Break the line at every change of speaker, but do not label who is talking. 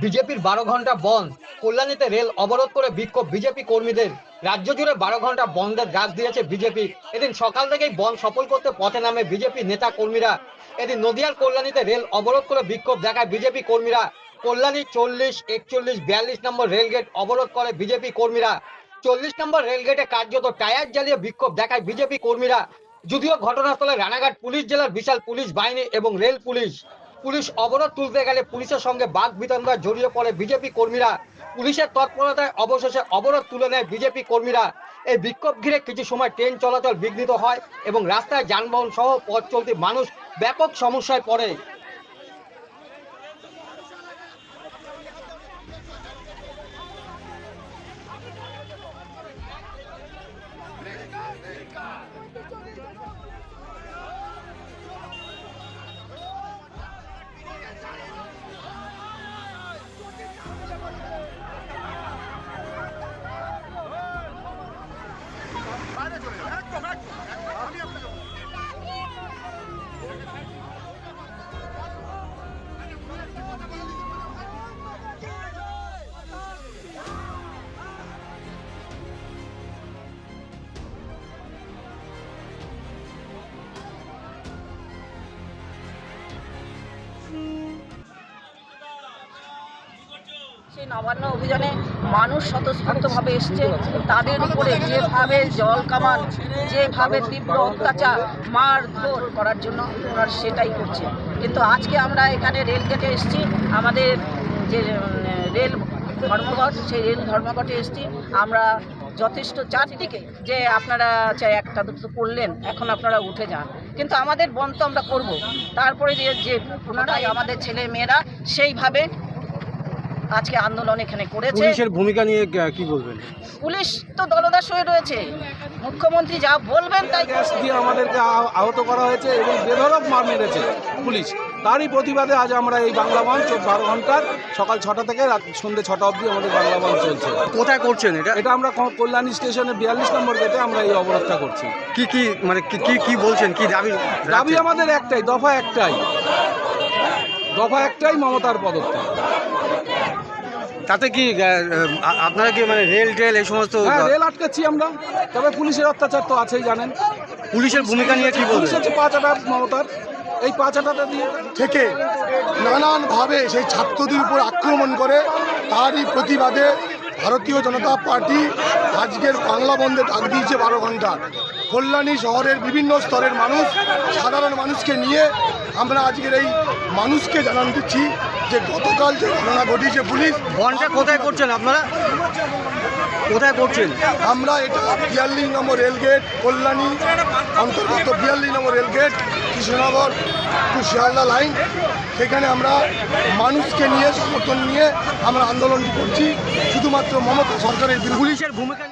বিজেপির বারো ঘণ্টা বন্ধ। কল্যাণীতে রেল অবরোধ করে বিক্ষোভ বিজেপি কর্মীদের। রাজ্য জুড়ে বারো ঘণ্টা বন্ধের ডাক দিয়েছে বিজেপি। এদিন সকাল থেকেই বন্ধ সফল করতে পথে নামে বিজেপি নেতা কর্মীরা। এদিন নদিয়ার কল্যাণীতে রেল অবরোধ করে বিক্ষোভ দেখায় বিজেপি কর্মীরা। কল্যাণী চল্লিশ, একচল্লিশ, বিয়াল্লিশ নম্বর রেলগেট অবরোধ করে বিজেপি কর্মীরা। চল্লিশ নম্বর রেলগেটে কার্যত টায়ার জ্বালিয়ে বিক্ষোভ দেখায় বিজেপি কর্মীরা। যদিও ঘটনাস্থলে রানাঘাট পুলিশ জেলার বিশাল পুলিশ বাহিনী এবং রেল পুলিশ। পুলিশ অবরোধ তুলতে গেলে পুলিশের সঙ্গে বাঘ বিতণ্ডা জড়িয়ে পড়ে বিজেপি কর্মীরা। পুলিশের তৎপরতায় অবশেষে অবরোধ তুলে নেয় বিজেপি কর্মীরা। এই বিক্ষোভ ঘিরে কিছু সময় ট্রেন চলাচল বিঘ্নিত হয় এবং রাস্তায় যানবাহন সহ পথ চলতি মানুষ ব্যাপক সমস্যায় পড়ে।
সেই নবান্ন অভিযানে মানুষ স্বতঃস্ফূর্তভাবে এসছে। তাদের উপরে যেভাবে জল কামান, যেভাবে তীব্র অত্যাচার, মারধর করার জন্য ওনারা সেটাই করছে। কিন্তু আজকে আমরা এখানে রেল গেটে এসেছি। আমাদের যে রেল ধর্মঘট, সেই রেল ধর্মঘটে এসছি। আমরা যথেষ্ট চারদিকে যে আপনারা চাই একটা দুটো করলেন, এখন আপনারা উঠে যান। কিন্তু আমাদের বন্ধ আমরা করব। তারপরে যে যে পুনরায় আমাদের ছেলে মেয়েরা সেইভাবে আজকে আন্দোলন এখানে করেছে।
পুলিশের ভূমিকা নিয়ে কি বলবেন?
পুলিশ তো দলদাস হয়ে রয়েছে। মুখ্যমন্ত্রী যা বলবেন তাই
গ্যাস দিয়ে আমাদেরকে আহত করা হয়েছে এবং বেধরক মার মেরেছে পুলিশ। তারই প্রতিবাদে আজ আমরা এই বাংলা মঞ্চ বারো ঘণ্টার সকাল ছটা থেকে রাত সন্ধ্যে ছটা অবধি আমাদের বাংলা মঞ্চ চলছে।
কোথায় করছেন এটা?
এটা আমরা কল্যাণী স্টেশনে বিয়াল্লিশ নম্বর গেটে আমরা এই অবরোধটা করছি।
কি কি মানে কি কি কি বলছেন? কি দাবি
দাবি আমাদের একটাই দফা একটাই। দফা একটাই মমতার পদত্যাগ
তাতে কি আপনারা কি মানে রেল টেল এই সমস্ত
হ্যাঁ রেল আটকাচ্ছি আমরা। তবে পুলিশের অত্যাচার তো আছেই জানেন।
পুলিশের ভূমিকা নিয়ে কি
পুলিশ হচ্ছে পাঁচ আটা মমতার। এই পাঁচ আটাটা দিয়ে
থেকে নানানভাবে সেই ছাত্রদের উপর আক্রমণ করে তারই প্রতিবাদে ভারতীয় জনতা পার্টি আজকের বাংলা বন্ধে ডাক দিয়েছে বারো ঘণ্টা। কল্যাণী শহরের বিভিন্ন স্তরের মানুষ সাধারণ মানুষকে নিয়ে আমরা আজকের এই মানুষকে জানান দিচ্ছি যে গতকাল যে ঘটনা ঘটিয়েছে পুলিশ
বনটা কোথায় করছেন আপনারা? কোথায় করছেন?
আমরা এটা বিয়াল্লিশ নম্বর রেলগেট কল্যাণী অন্তর্গত বিয়াল্লিশ নম্বর rail gate Krishnanagar to Sealdah line. সেখানে আমরা মানুষকে নিয়ে সমর্থন নিয়ে আমরা আন্দোলন করছি। শুধুমাত্র মমতা সরকারের
পুলিশের ভূমিকা